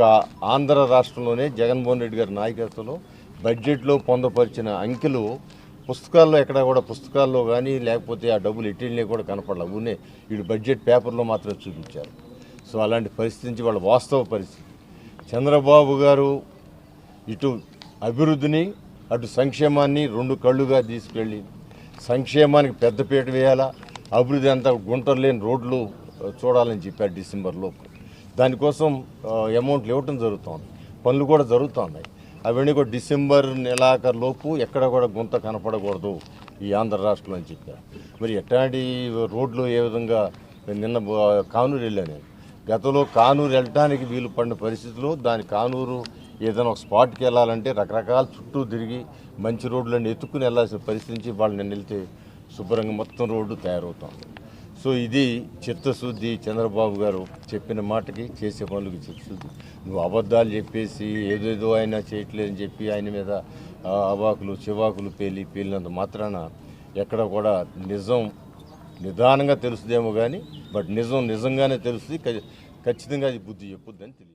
ఒక్క ఆంధ్ర రాష్ట్రంలోనే జగన్మోహన్ రెడ్డి గారి నాయకత్వంలో బడ్జెట్లో పొందపరిచిన అంకెలు పుస్తకాల్లో ఎక్కడ కూడా పుస్తకాల్లో కానీ లేకపోతే ఆ డబ్బులు ఎట్టిళ్ళని కూడా కనపడాలి. ఊనే వీడు బడ్జెట్ పేపర్లో మాత్రం చూపించారు. సో అలాంటి పరిస్థితి నుంచి వాళ్ళ వాస్తవ పరిస్థితి. చంద్రబాబు గారు ఇటు అభివృద్ధిని అటు సంక్షేమాన్ని రెండు కళ్ళుగా తీసుకెళ్ళి సంక్షేమానికి పెద్దపీట వేయాలా? అభివృద్ధి అంతా గుంటలు లేని రోడ్లు చూడాలని చెప్పారు డిసెంబర్లో దానికోసం అమౌంట్ అమౌంట్లు ఇవ్వటం జరుగుతుంది. పనులు కూడా జరుగుతున్నాయి అవన్నీ కూడా డిసెంబర్ నెలాఖరు లోపు ఎక్కడ కూడా గుంత కనపడకూడదు ఈ ఆంధ్ర రాష్ట్రంలో అని చెప్పారు. మరి ఎట్లాంటి రోడ్లు ఏ విధంగా నిన్న కానూరు వెళ్ళాను నేను. గతంలో కానూరు వెళ్ళటానికి వీలు పడిన పరిస్థితుల్లో దాని కానూరు ఏదైనా ఒక స్పాట్కి వెళ్ళాలంటే రకరకాల చుట్టూ తిరిగి మంచి రోడ్లన్నీ ఎత్తుకుని వెళ్ళాల్సిన పరిస్థితి నుంచి వాళ్ళు నిన్న వెళ్తే శుభ్రంగా మొత్తం రోడ్డు తయారవుతుంది. సో ఇది చిత్తశుద్ధి చంద్రబాబు గారు చెప్పిన మాటకి చేసే పనులకి చిత్తశుద్ధి. నువ్వు అబద్ధాలు చెప్పేసి ఏదేదో ఆయన చేయట్లేదని చెప్పి ఆయన మీద అవాకులు చివాకులు పేలి పేలినంత మాత్రాన ఎక్కడ కూడా నిజం నిదానంగా తెలుస్తుందేమో కానీ బట్ నిజం నిజంగానే తెలుస్తుంది ఖచ్చితంగా అది బుద్ధి చెప్పుద్దని తెలియదు.